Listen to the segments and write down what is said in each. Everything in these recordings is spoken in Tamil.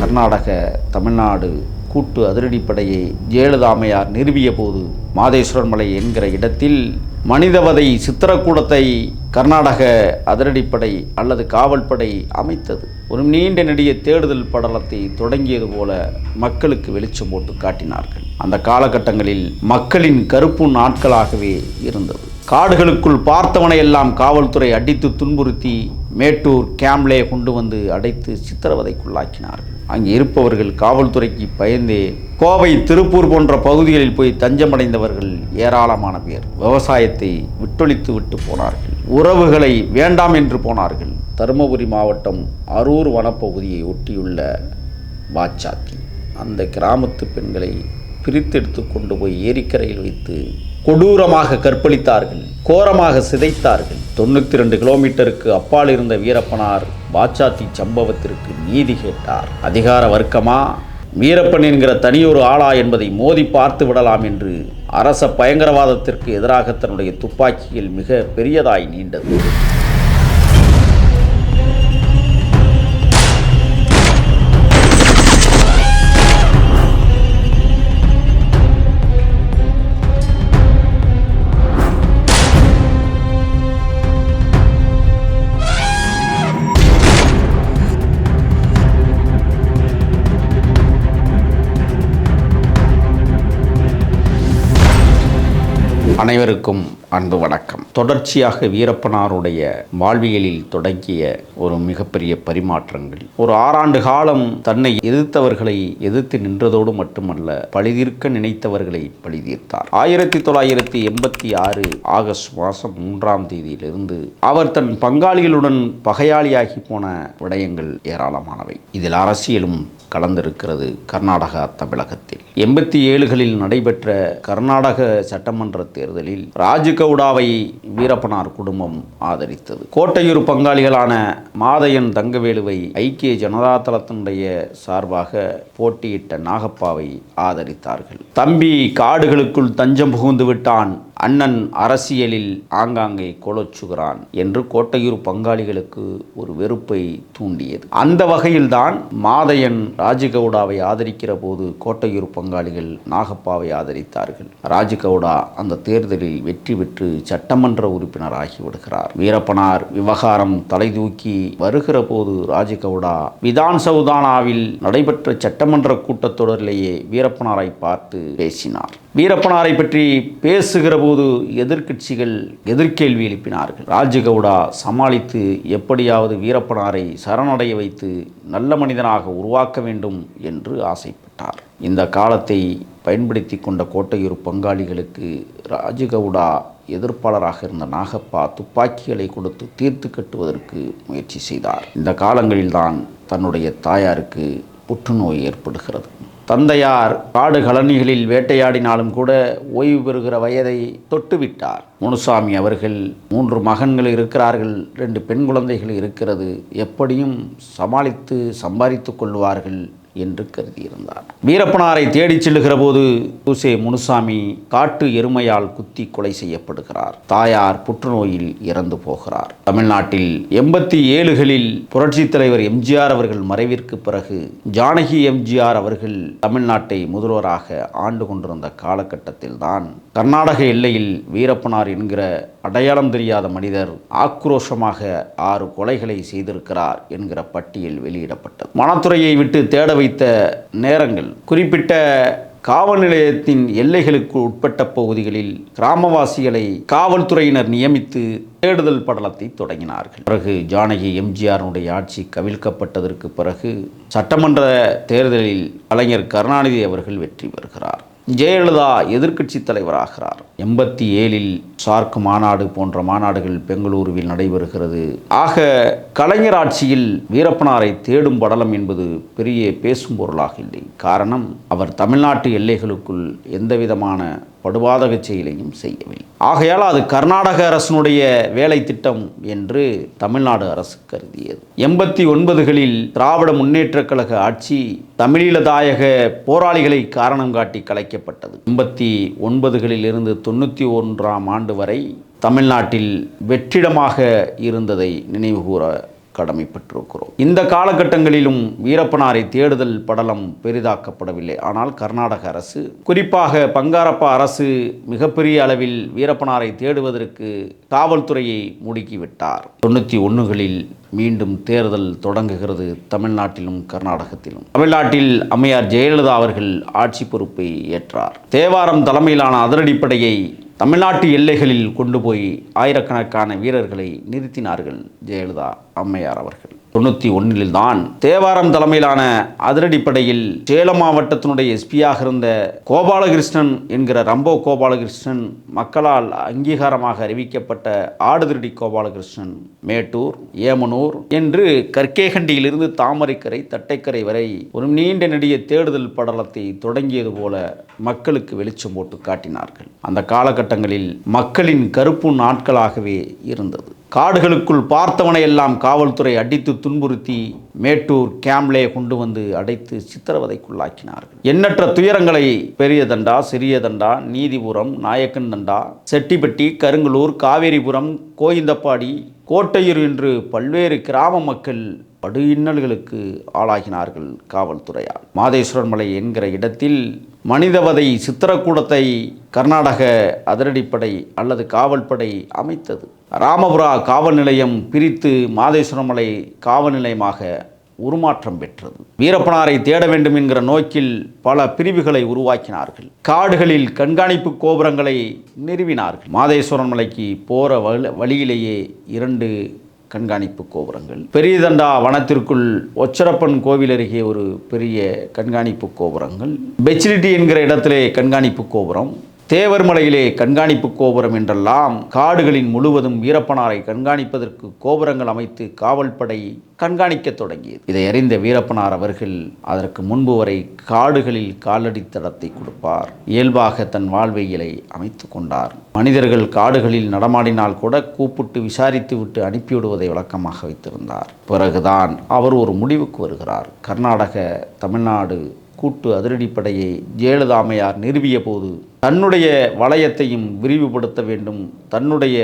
கர்நாடக தமிழ்நாடு கூட்டு அதிரடிப்படையை ஜெயலலிதாமையார் நிறுவிய போது மாதேஸ்வரன் மலை என்கிற இடத்தில் மனிதவதை சித்திரக்கூடத்தை கர்நாடக அதிரடிப்படை அல்லது காவல்படை அமைத்தது. ஒரு நீண்ட நெடிய தேடுதல் படலத்தை தொடங்கியது போல மக்களுக்கு வெளிச்சம் போட்டு காட்டினார்கள். அந்த காலகட்டங்களில் மக்களின் கருப்பு நாட்களாகவே இருந்தது. காடுகளுக்குள் பார்த்தவனை எல்லாம் காவல்துறை அடித்து துன்புறுத்தி மேட்டூர் கேம்லே கொண்டு வந்து அடைத்து சித்திரவதைக்குள்ளாக்கினார்கள். அங்கே இருப்பவர்கள் காவல்துறைக்கு பயந்தே கோவை திருப்பூர் போன்ற பகுதிகளில் போய் தஞ்சமடைந்தவர்கள் ஏராளமான பேர். விவசாயத்தை விட்டொழித்து விட்டு போனார்கள். உறவுகளை வேண்டாம் என்று போனார்கள். தருமபுரி மாவட்டம் அரூர் வனப்பகுதியை ஒட்டியுள்ள பாச்சாத்தி அந்த கிராமத்து பெண்களை பிரித்தெடுத்து கொண்டு போய் ஏரிக்கரையில் வைத்து கொடூரமாக கற்பழித்தார்கள் கோரமாக சிதைத்தார்கள். தொண்ணூற்றி ரெண்டு கிலோமீட்டருக்கு அப்பால் இருந்த வீரப்பனார் பாச்சாத்தி சம்பவத்திற்கு நீதி கேட்டார். அதிகார வர்க்கமா? வீரப்பன் என்கிற தனியொரு ஆளா என்பதை மோதி பார்த்து விடலாம் என்று அரச பயங்கரவாதத்திற்கு எதிராக தன்னுடைய துப்பாக்கியில் மிக பெரியதாய் நீண்டது. அனைவருக்கும் அன்பு வணக்கம். தொடர்ச்சியாக வீரப்பனாருடைய வாழ்வியலில் தொடங்கிய ஒரு மிகப்பெரிய பரிமாற்றங்கள். ஒரு ஆறாண்டு காலம் தன்னை எதிர்த்தவர்களை எதிர்த்து நின்றதோடு மட்டுமல்ல பழிதீர்க்க நினைத்தவர்களை பழிதீர்த்தார் ஆயிரத்தி தொள்ளாயிரத்தி எண்பத்தி ஆறு ஆகஸ்ட் மாதம் மூன்றாம் தேதியிலிருந்து அவர் தன் பங்காளிகளுடன் பகையாளியாகி போன விடயங்கள் ஏராளமானவை. இதில் அரசியலும் கலந்திருக்கிறது கர்நாடகா தமிழகத்தில். எண்பத்தி ஏழுகளில் நடைபெற்ற கர்நாடக சட்டமன்ற தேர்தலில் ராஜகவுடாவை வீரப்பனார் குடும்பம் ஆதரித்தது. கோட்டையூர் பங்காளிகளான மாதையன் தங்கவேலுவை ஐக்கிய ஜனதா தளத்தினுடைய சார்பாக போட்டியிட்ட நாகப்பாவை ஆதரித்தார்கள். தம்பி காடுகளுக்குள் தஞ்சம் புகுந்து விட்டான் அண்ணன் அரசியலில் ஆங்காங்கே கொலச்சுகிறான் என்று கோட்டையூர் பங்காளிகளுக்கு ஒரு வெறுப்பை தூண்டியது. அந்த வகையில்தான் மாதையன் ராஜகவுடாவை ஆதரிக்கிற போது கோட்டையூர் பங்காளிகள் நாகப்பாவை ஆதரித்தார்கள். ராஜகவுடா அந்த தேர்தலில் வெற்றி பெற்று சட்டமன்ற உறுப்பினராகி விடுகிறார். வீரப்பனார் விவகாரம் தலை தூக்கி வருகிற போது ராஜகவுடா விதான் சௌதானாவில் நடைபெற்ற சட்டமன்ற கூட்டத்தொடரிலேயே வீரப்பனாரை பார்த்து பேசினார். வீரப்பனாரை பற்றி பேசுகிற போது எதிர்க்கட்சிகள் எதிர்கேள்வி எழுப்பினார்கள். ராஜகவுடா சமாளித்து எப்படியாவது வீரப்பனாரை சரணடைய வைத்து நல்ல மனிதனாக உருவாக்க வேண்டும் என்று ஆசைப்பட்டார். இந்த காலத்தை பயன்படுத்தி கொண்ட கோட்டையூர் பங்காளிகளுக்கு ராஜகவுடா எதிர்ப்பாளராக இருந்த நாகப்பா துப்பாக்கிகளை கொடுத்து தீர்த்து கட்டுவதற்கு முயற்சி செய்தார். இந்த காலங்களில்தான் தன்னுடைய தாயாருக்கு புற்றுநோய் ஏற்படுகிறது. தந்தையார் காடு கலனிகளில் வேட்டையாடினாலும் கூட ஓய்வு பெறுகிற வயதை தொட்டுவிட்டார். முனுசாமி அவர்கள் மூன்று மகன்கள் இருக்கிறார்கள் ரெண்டு பெண் குழந்தைகள் இருக்கிறது. எப்படியும் சமாளித்து சம்பாதித்து கொள்வார்கள். என்று கருதியிருந்தார். வீரப்பனாரை தேடிச் செல்லுகிற போது பூசே முனுசாமி காட்டு எருமையால் குத்தி கொலை செய்யப்படுகிறார். தாயார் புற்றுநோயில் இறந்து போகிறார். தமிழ்நாட்டில் எண்பத்தி ஏழுகளில் புரட்சித் தலைவர் எம்ஜிஆர் அவர்கள் மறைவிற்கு பிறகு ஜானகி எம்ஜிஆர் அவர்கள் தமிழ்நாட்டை முதல்வராக ஆண்டு கொண்டிருந்த காலகட்டத்தில்தான் கர்நாடக எல்லையில் வீரப்பனார் என்கிற அடையாளம் தெரியாத மனிதர் ஆக்ரோஷமாக ஆறு கொலைகளை செய்திருக்கிறார் என்கிற பட்டியல் வெளியிடப்பட்டது. வனத்துறையை விட்டு தேட வைத்த நேரங்கள் குறிப்பிட்ட காவல் நிலையத்தின் எல்லைகளுக்கு உட்பட்ட பகுதிகளில் கிராமவாசிகளை காவல்துறையினர் நியமித்து தேடுதல் படலத்தை தொடங்கினார்கள். பிறகு ஜானகி எம்ஜிஆருடைய ஆட்சி கவிழ்க்கப்பட்டதற்கு பிறகு சட்டமன்ற தேர்தலில் கலைஞர் கருணாநிதி அவர்கள் வெற்றி பெறுகிறார். ஜெயலலிதா எதிர்க்கட்சி தலைவராகிறார். எண்பத்தி ஏழில் சார்க் மாநாடு போன்ற மாநாடுகள் பெங்களூருவில் நடைபெறுகிறது. ஆக கலைஞர் ஆட்சியில் வீரப்பனாரை தேடும் படலம் என்பது பெரிய பேசும் பொருளாக இல்லை. காரணம் அவர் தமிழ்நாட்டு எல்லைகளுக்குள் எந்தவிதமான படுபாதக செயலையும் செய்யவில்லை. ஆகையால் அது கர்நாடக அரசனுடைய வேலை திட்டம் என்று தமிழ்நாடு அரசு கருதியது. எண்பத்தி ஒன்பதுகளில் திராவிட முன்னேற்றக் கழக ஆட்சி தமிழீழதாயக போராளிகளை காரணம் காட்டி கலைக்கப்பட்டது. எண்பத்தி ஒன்பதுகளில் இருந்து தொண்ணூற்றி ஒன்றாம் ஆண்டு வரை தமிழ்நாட்டில் வெற்றிடமாக இருந்ததை நினைவுகூர கடமைப்பட்டிருக்கிறோம். இந்த காலகட்டங்களிலும் வீரப்பனாரை தேடுதல் படலம் பெரிதாக்கப்படவில்லை. ஆனால் கர்நாடக அரசு குறிப்பாக பங்காரப்பா அரசு மிகப்பெரிய அளவில் வீரப்பனாரை தேடுவதற்கு காவல்துறையை முடுக்கிவிட்டார். தொண்ணூற்றி ஒன்றுகளில் மீண்டும் தேர்தல் தொடங்குகிறது தமிழ்நாட்டிலும் கர்நாடகத்திலும். தமிழ்நாட்டில் அம்மையார் ஜெயலலிதா அவர்கள் ஆட்சி பொறுப்பை ஏற்றார். தேவாரம் தலைமையிலான அதிரடிப்படையை தமிழ்நாட்டு எல்லைகளில் கொண்டு போய் ஆயிரக்கணக்கான வீரர்களை நிறுத்தினார்கள் ஜெயலலிதா அம்மையார் அவர்கள். தொண்ணூற்றி ஒன்றில் தான் தேவாரம் தலைமையிலான அதிரடிப்படையில் சேலம் மாவட்டத்தினுடைய எஸ்பியாக இருந்த கோபாலகிருஷ்ணன் என்கிற ரம்போ கோபாலகிருஷ்ணன் மக்களால் அங்கீகாரமாக அறிவிக்கப்பட்ட ஆடுதிரடி கோபாலகிருஷ்ணன் மேட்டூர் ஏமனூர் என்று கற்கேகண்டியிலிருந்து தாமரைக்கரை தட்டைக்கரை வரை ஒரு நீண்ட நெடிய தேடுதல் படலத்தை தொடங்கியது போல மக்களுக்கு வெளிச்சம் போட்டு காட்டினார்கள். அந்த காலகட்டங்களில் மக்களின் கருப்பு நாட்களாகவே இருந்தது. காடுகளுக்குள் பார்த்தவனை எல்லாம் காவல்துறை அடித்து துன்புறுத்தி மேட்டூர் கேம்லே கொண்டு வந்து அடைத்து சித்திரவதைக்குள்ளாக்கினார்கள். எண்ணற்ற துயரங்களை பெரிய தண்டா சிறிய தண்டா நீதிபுரம் நாயக்கன் தண்டா செட்டிப்பட்டி கருங்கலூர் காவேரிபுரம் கோயிந்தப்பாடி கோட்டையூர் என்று பல்வேறு கிராம மக்கள் படு இன்னல்களுக்கு ஆளாகினார்கள் காவல்துறையால். மாதேஸ்வரன் மலை என்கிற இடத்தில் மனிதவதை சித்திரக்கூடத்தை கர்நாடக அதிரடிப்படை அல்லது காவல்படை அமைத்தது. ராமபுரா காவல் நிலையம் பிரித்து மாதேஸ்வரமலை காவல் நிலையமாக உருமாற்றம் பெற்றது. வீரப்பனாரை தேட வேண்டும் என்கிற நோக்கில் பல பிரிவுகளை உருவாக்கினார்கள். காடுகளில் கண்காணிப்பு கோபுரங்களை நிறுவினார்கள். மாதேஸ்வரன் மலைக்கு போகிற வழியிலேயே இரண்டு கண்காணிப்பு கோபுரங்கள். பெரியதண்டா வனத்திற்குள் ஒச்சரப்பன் கோவில் அருகே ஒரு பெரிய கண்காணிப்பு கோபுரங்கள். பெச்சிலிட்டி என்கிற இடத்திலே கண்காணிப்பு கோபுரம். தேவர்மலையிலே கண்காணிப்பு கோபுரம் என்றெல்லாம் காடுகளின் முழுவதும் வீரப்பனாரை கண்காணிப்பதற்கு கோபுரங்கள் அமைத்து காவல்படை கண்காணிக்கத் தொடங்கியது. இதை அறிந்த வீரப்பனார் அவர்கள் அதற்கு முன்பு வரை காடுகளில் காலடி தடத்தை கொடுப்பார். இயல்பாக தன் வாழ்வியலை அமைத்து கொண்டார். மனிதர்கள் காடுகளில் நடமாடினால் கூட கூப்பிட்டு விசாரித்து விட்டு அனுப்பிவிடுவதை வழக்கமாக வைத்திருந்தார். பிறகுதான் அவர் ஒரு முடிவுக்கு வருகிறார். கர்நாடக தமிழ்நாடு கூட்டு அதிரடிப்படையை ஜெயலலிதாமையார் நிறுவிய போது தன்னுடைய வளையத்தையும் விரிவுபடுத்த வேண்டும் தன்னுடைய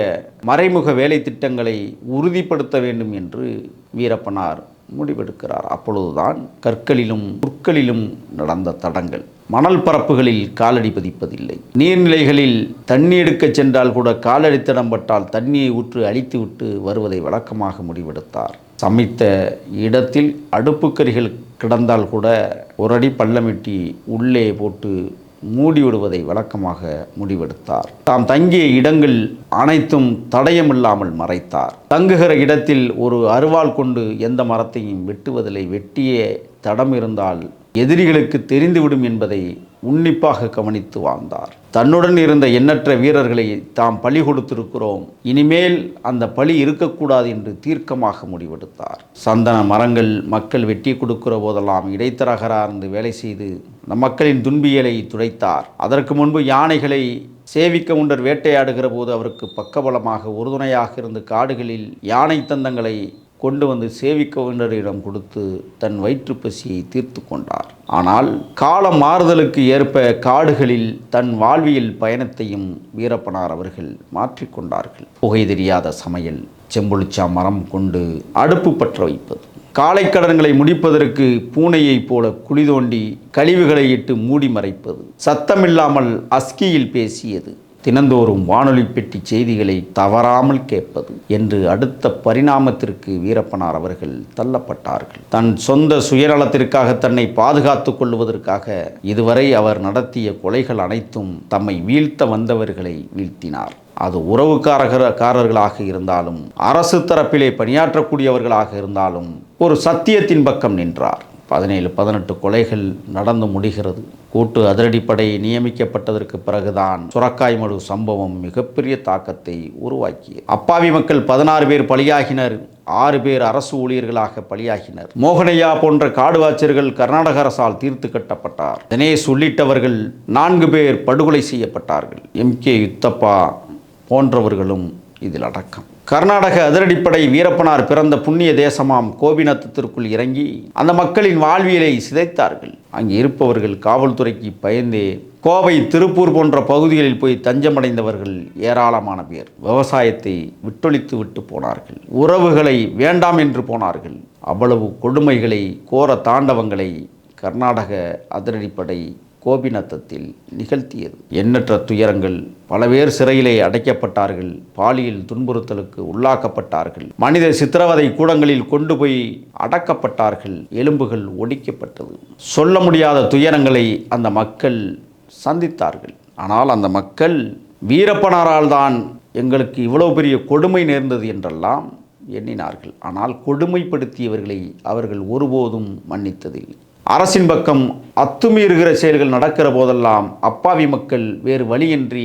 மறைமுக வேலை திட்டங்களை உறுதிப்படுத்த வேண்டும் என்று வீரப்பனார் முடிவெடுக்கிறார். அப்பொழுதுதான் கற்களிலும் புற்களிலும் நடந்த தடங்கள். மணல் பரப்புகளில் காலடி பதிப்பதில்லை. நீர்நிலைகளில் தண்ணி எடுக்கச் சென்றால் கூட காலடி திடம்பட்டால் தண்ணியை ஊற்று அழித்துவிட்டு வருவதை வழக்கமாக முடிவெடுத்தார். சமைத்த இடத்தில் அடுப்புக்கரிகள் கிடந்தால் கூட ஒரு அடி பள்ளமிட்டி உள்ளே போட்டு மூடிவிடுவதை வழக்கமாக முடிவெடுத்தார். தாம் தங்கிய இடங்கள் அனைத்தும் தடயமில்லாமல் மறைத்தார். தங்குகிற இடத்தில் ஒரு அருவாள் கொண்டு எந்த மரத்தையும் வெட்டுவதில்லை. வெட்டிய தடம் இருந்தால் எதிரிகளுக்கு தெரிந்துவிடும் என்பதை உன்னிப்பாக கவனித்து வாழ்ந்தார். தன்னுடன் இருந்த எண்ணற்ற வீரர்களை தாம் பழி கொடுத்திருக்கிறோம். இனிமேல் அந்த பழி இருக்கக்கூடாது என்று தீர்க்கமாக முடிவெடுத்தார். சந்தன மரங்கள் மக்கள் வெட்டி கொடுக்கிற போதெல்லாம் இடைத்தரகராக இருந்து வேலை செய்து மக்களின் துன்பியலை துடைத்தார். அதற்கு முன்பு யானைகளை சேவிக்க உண்டர் வேட்டையாடுகிற போது அவருக்கு பக்கபலமாக உறுதுணையாக இருந்து காடுகளில் யானை தந்தங்களை கொண்டு வந்து சேவிக்கவினரிடம் கொடுத்து தன் வயிற்று பசியை தீர்த்து கொண்டார். ஆனால் காலம் மாறுதலுக்கு ஏற்ப காடுகளில் தன் வாழ்வியல் பயணத்தையும் வீரப்பனார் அவர்கள் மாற்றிக்கொண்டார்கள் புகை தெரியாத சமையல் செம்புளிச்சா மரம் கொண்டு அடுப்பு பற்ற வைப்பது காலைக்கடன்களை முடிப்பதற்கு பூனையைப் போல குழி தோண்டி கழிவுகளை இட்டு மூடி மறைப்பது சத்தமில்லாமல் அஸ்கியில் பேசியது தினந்தோறும் வானொலி பெட்டி செய்திகளை தவறாமல் கேட்பது என்று அடுத்த பரிணாமத்திற்கு வீரப்பனார் அவர்கள் தள்ளப்பட்டார்கள். தன் சொந்த சுயநலத்திற்காக தன்னை பாதுகாத்துக் கொள்வதற்காக இதுவரை அவர் நடத்திய கொலைகள் அனைத்தும் தம்மை வீழ்த்த வந்தவர்களை வீழ்த்தினார். அது உறவுக்காரகாரர்களாக இருந்தாலும் அரசு தரப்பிலே பணியாற்றக்கூடியவர்களாக இருந்தாலும் ஒரு சத்தியத்தின் பக்கம் நின்றார். பதினேழு பதினெட்டு கொலைகள் நடந்து முடிகிறது. கூட்டு அதிரடிப்படை நியமிக்கப்பட்டதற்கு பிறகுதான் சுரக்காய் மடு சம்பவம் மிகப்பெரிய தாக்கத்தை உருவாக்கியது. அப்பாவி மக்கள் பதினாறு பேர் பலியாகினர் ஆறு பேர் அரசு ஊழியர்களாக பலியாகினர். மோகனையா போன்ற காடுவாச்சர்கள் கர்நாடக அரசால் தீர்த்து கட்டப்பட்டார். தினேஷ் உள்ளிட்டவர்கள் நான்கு பேர் படுகொலை செய்யப்பட்டார்கள். எம் கே யுத்தப்பா போன்றவர்களும் இதில் அடக்கம். கர்நாடக அதிரடிப்படை வீரப்பனார் பிறந்த புண்ணிய தேசமாம் கோபிநத்தத்திற்குள் இறங்கி அந்த மக்களின் வாழ்வியலை சிதைத்தார்கள். அங்கே இருப்பவர்கள் காவல்துறைக்கு பயந்தே கோவை திருப்பூர் போன்ற பகுதிகளில் போய் தஞ்சமடைந்தவர்கள் ஏராளமான பேர். விவசாயத்தை விட்டொழித்து விட்டு போனார்கள். உறவுகளை வேண்டாம் என்று போனார்கள். அவ்வளவு கொடுமைகளை கோர தாண்டவங்களை கர்நாடக அதிரடிப்படை கோபிநத்தத்தில் நிகழ்த்தியது. எண்ணற்ற துயரங்கள் பல பேர் சிறையிலே அடைக்கப்பட்டார்கள். பாலியல் துன்புறுத்தலுக்கு உள்ளாக்கப்பட்டார்கள். மனித சித்திரவதை கூடங்களில் கொண்டு போய் அடக்கப்பட்டார்கள். எலும்புகள் ஒடிக்கப்பட்டது. சொல்ல முடியாத துயரங்களை அந்த மக்கள் சந்தித்தார்கள். ஆனால் அந்த மக்கள் வீரப்பனாரால் தான் எங்களுக்கு இவ்வளவு பெரிய கொடுமை நேர்ந்தது என்றெல்லாம் எண்ணினார்கள். ஆனால் கொடுமைப்படுத்தியவர்களை அவர்கள் ஒருபோதும் மன்னித்ததில்லை. அரசின் பக்கம் அத்துமீறுகிற செயல்கள் நடக்கிற போதெல்லாம் அப்பாவி மக்கள் வேறு வழியின்றி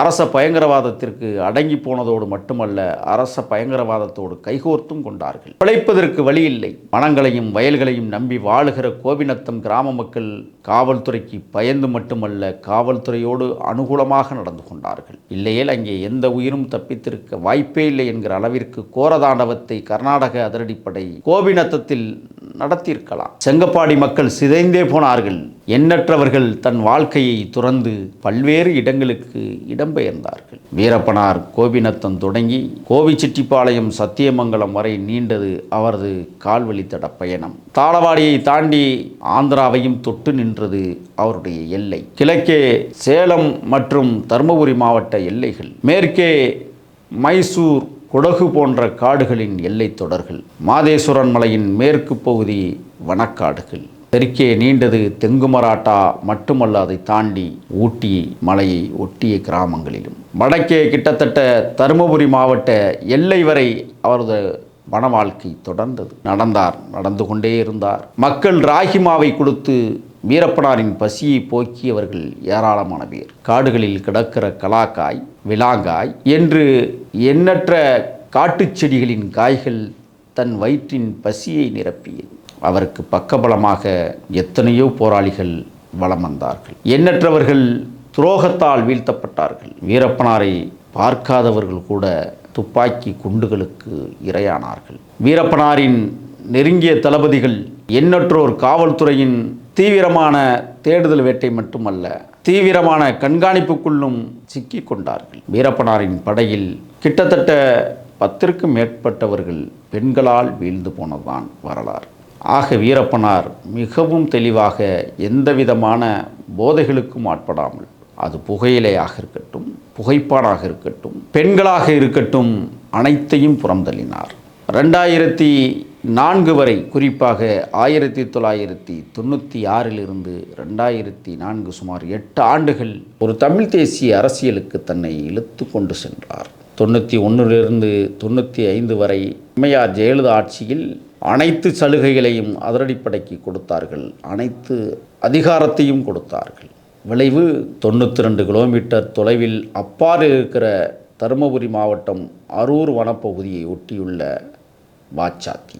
அரச பயங்கரவாதத்திற்கு அடங்கி போனதோடு மட்டுமல்ல அரச பயங்கரவாதத்தோடு கைகோர்த்தும் கொண்டார்கள். பிழைப்பதற்கு வழி இல்லை மனங்களையும் வயல்களையும் நம்பி வாழுகிற கோபிநத்தம் கிராம மக்கள் காவல்துறைக்கு பயந்து மட்டுமல்ல காவல்துறையோடு அனுகூலமாக நடந்து கொண்டார்கள். இல்லையேல் அங்கே எந்த உயிரும் தப்பித்திருக்க வாய்ப்பே இல்லை என்கிற அளவிற்கு கோரதாண்டவத்தை கர்நாடக அதிரடிப்படை கோபிநத்தத்தில் நடத்தியிருக்கலாம். செங்கப்பாடி மக்கள் சிதைந்தே போனார்கள். எண்ணற்றவர்கள் தன் வாழ்க்கையை துறந்து பல்வேறு இடங்களுக்கு இடம்பெயர்ந்தார்கள். வீரப்பனார் கோபிநத்தம் தொடங்கி கோவிச்செட்டிப்பாளையம் சத்தியமங்கலம் வரை நீண்டது அவரது கால்வழித்தட பயணம். தாளவாடியை தாண்டி ஆந்திராவையும் தொட்டு நின்றது அவருடைய எல்லை. கிழக்கே சேலம் மற்றும் தருமபுரி மாவட்ட எல்லைகள். மேற்கே மைசூர் குடகு போன்ற காடுகளின் எல்லை தொடர்கள். மாதேஸ்வரன் மலையின் மேற்கு பகுதி வனக்காடுகள். தெற்கே நீண்டது தெங்குமராட்டா மட்டுமல்ல அதை தாண்டி ஊட்டி மலையை ஒட்டிய கிராமங்களிலும். வடக்கே கிட்டத்தட்ட தருமபுரி மாவட்ட எல்லை வரை அவரது வன வாழ்க்கை தொடர்ந்தது. நடந்தார் நடந்து கொண்டே இருந்தார். மக்கள் ராகிமாவை கொடுத்து வீரப்பனாரின் பசியை போக்கியவர்கள் ஏராளமான பேர். காடுகளில் கிடக்கிற கலாக்காய் விலாங்காய் என்று எண்ணற்ற காட்டுச் செடிகளின் காய்கள் தன் வயிற்றின் பசியை நிரப்பியது. அவருக்கு பக்கபலமாக எத்தனையோ போராளிகள் வலம் வந்தார்கள். எண்ணற்றவர்கள் துரோகத்தால் வீழ்த்தப்பட்டார்கள். வீரப்பனாரை பார்க்காதவர்கள் கூட துப்பாக்கி குண்டுகளுக்கு இரையானார்கள். வீரப்பனாரின் நெருங்கிய தளபதிகள் எண்ணற்றோர் காவல்துறையின் தீவிரமான தேடுதல் வேட்டை மட்டுமல்ல தீவிரமான கண்காணிப்புக்குள்ளும் சிக்கிக் கொண்டார்கள். வீரப்பனாரின் படையில் கிட்டத்தட்ட பத்திற்கும் மேற்பட்டவர்கள் பெண்களால் வீழ்ந்து போனதுதான் வரலாறு. ஆக வீரப்பனார் மிகவும் தெளிவாக எந்த விதமான போதைகளுக்கும் ஆட்படாமல் அது புகையிலையாக இருக்கட்டும் புகைப்பாடாக இருக்கட்டும் பெண்களாக இருக்கட்டும் அனைத்தையும் புறந்தள்ளினார். ரெண்டாயிரத்தி நான்கு வரை குறிப்பாக ஆயிரத்தி தொள்ளாயிரத்தி தொண்ணூற்றி ஆறிலிருந்து ரெண்டாயிரத்தி நான்கு சுமார் எட்டு ஆண்டுகள் ஒரு தமிழ் தேசிய அரசியலுக்கு தன்னை இழுத்து கொண்டு சென்றார். தொண்ணூற்றி ஒன்றிலிருந்து தொண்ணூற்றி ஐந்து வரை அம்மையார் ஜெயலலிதா ஆட்சியில் அனைத்து சலுகைகளையும் அதிரடிப்படைக்கு கொடுத்தார்கள். அனைத்து அதிகாரத்தையும் கொடுத்தார்கள். விளைவு தொண்ணூற்றி ரெண்டு கிலோமீட்டர் தொலைவில் அப்பாறு இருக்கிற தருமபுரி மாவட்டம் அரூர் வனப்பகுதியை ஒட்டியுள்ள வாச்சாத்தி.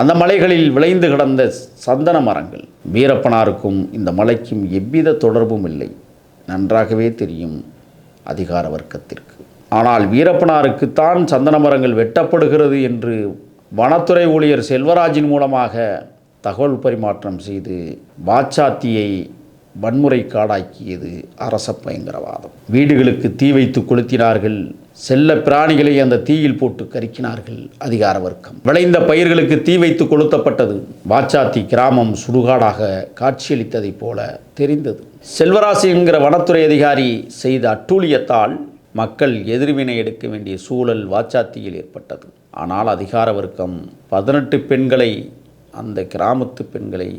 அந்த மலைகளில் விளைந்து கிடந்த சந்தன மரங்கள் வீரப்பனாருக்கும் இந்த மலைக்கும் எவ்வித தொடர்பும் இல்லை. நன்றாகவே தெரியும் அதிகார வர்க்கத்திற்கு. ஆனால் வீரப்பனாருக்குத்தான் சந்தன மரங்கள் வெட்டப்படுகிறது என்று வனத்துறை ஊழியர் செல்வராஜின் மூலமாக தகவல் பரிமாற்றம் செய்து வாச்சாத்தியை வன்முறை காடாக்கியது அரச பயங்கரவாதம். வீடுகளுக்கு தீ வைத்து கொளுத்தினார்கள். செல்ல பிராணிகளை அந்த தீயில் போட்டு கருக்கினார்கள் அதிகார வர்க்கம் விளைந்த பயிர்களுக்கு தீ வைத்து கொளுத்தப்பட்டது. வாச்சாத்தி கிராமம் சுடுகாடாக காட்சியளித்ததைப் போல தெரிந்தது. செல்வராசி என்கிற வனத்துறை அதிகாரி செய்த அட்டூழியத்தால் மக்கள் எதிர்வினை எடுக்க வேண்டிய சூழல் வாச்சாத்தியில் ஏற்பட்டது. ஆனால் அதிகார வர்க்கம் பதினெட்டு பெண்களை அந்த கிராமத்து பெண்களை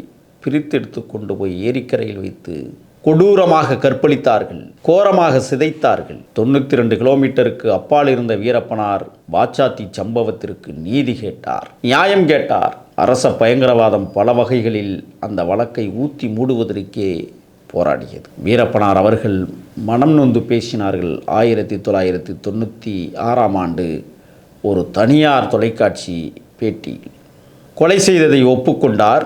பிரித்தெடுத்து கொண்டு போய் ஏரிக்கரையில் வைத்து கொடூரமாக கற்பழித்தார்கள் கோரமாக சிதைத்தார்கள். தொண்ணூற்றி ரெண்டு கிலோமீட்டருக்கு அப்பால் இருந்த வீரப்பனார் வாச்சாத்தி சம்பவத்திற்கு நீதி கேட்டார் நியாயம் கேட்டார். அரச பயங்கரவாதம் பல வகைகளில் அந்த வழக்கை ஊத்தி மூடுவதற்கே போராடியது. வீரப்பனார் அவர்கள் மனம் நொந்து பேசினார்கள். ஆயிரத்தி தொள்ளாயிரத்தி தொண்ணூற்றி ஆறாம் ஆண்டு ஒரு தனியார் தொலைக்காட்சி பேட்டி. கொலை செய்ததை ஒப்புக்கொண்டார்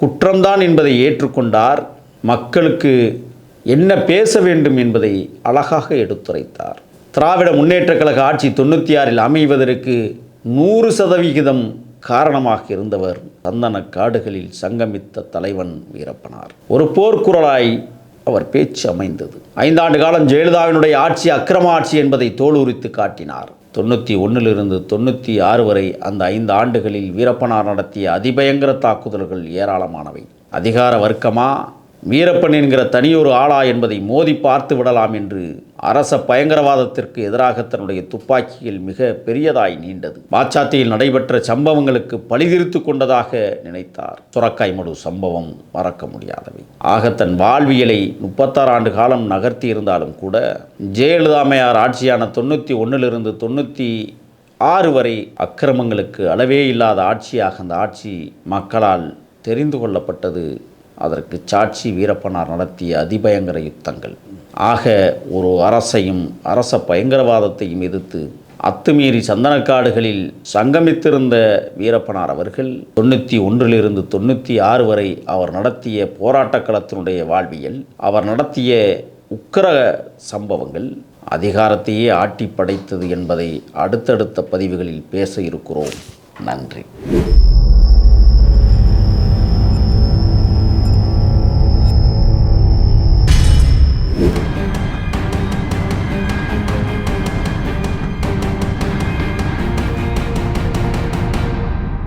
குற்றம்தான் என்பதை ஏற்றுக்கொண்டார் மக்களுக்கு என்ன பேச வேண்டும் என்பதை அழகாக எடுத்துரைத்தார். திராவிட முன்னேற்றக் கழக ஆட்சி தொண்ணூற்றி ஆறில் அமைவதற்கு நூறு சதவிகிதம் காரணமாக இருந்தவர் சந்தன காடுகளில் சங்கமித்த தலைவன் வீரப்பனார். ஒரு போர்க்குரலாய் அவர் பேச்சு அமைந்தது. ஐந்தாண்டு காலம் ஜெயலலிதாவினுடைய ஆட்சி அக்கிரம ஆட்சி என்பதை தோலுரித்து காட்டினார். தொண்ணூற்றி ஒன்றிலிருந்து தொண்ணூற்றி ஆறு வரை அந்த ஐந்து ஆண்டுகளில் வீரப்பனார் நடத்திய அதிபயங்கர தாக்குதல்கள் ஏராளமானவை. அதிகார வர்க்கமா? வீரப்பன் என்கிற தனியொரு ஆளா என்பதை மோதி பார்த்து விடலாம் என்று அரச பயங்கரவாதத்திற்கு எதிராக தன்னுடைய துப்பாக்கியில் மிக பெரியதாய் நீண்டது. பாச்சாத்தியில் நடைபெற்ற சம்பவங்களுக்கு பழிதிருத்து கொண்டதாக நினைத்தார். சுரக்காய் மடு சம்பவம் மறக்க முடியாதவை. ஆக தன் வாழ்வியலை முப்பத்தாறு ஆண்டு காலம் நகர்த்தி இருந்தாலும் கூட ஜெயலலிதாமையார் ஆட்சியான தொண்ணூற்றி ஒன்றிலிருந்து தொண்ணூற்றி ஆறு வரை அக்கிரமங்களுக்கு அளவே இல்லாத ஆட்சியாக அந்த ஆட்சி மக்களால் தெரிந்து கொள்ளப்பட்டது. அதற்கு சாட்சி வீரப்பனார் நடத்திய அதிபயங்கர யுத்தங்கள். ஆக ஒரு அரசையும் அரச பயங்கரவாதத்தையும் எதிர்த்து அத்துமீறி சந்தனக்காடுகளில் சங்கமித்திருந்த வீரப்பனார் அவர்கள் தொண்ணூற்றி ஒன்றிலிருந்து தொண்ணூற்றி ஆறு வரை அவர் நடத்திய போராட்டக் களத்தினுடைய வாழ்வியல் அவர் நடத்திய உக்கிர சம்பவங்கள் அதிகாரத்தையே ஆட்டி படைத்தது என்பதை அடுத்தடுத்த பதிவுகளில் பேச இருக்கிறோம். நன்றி.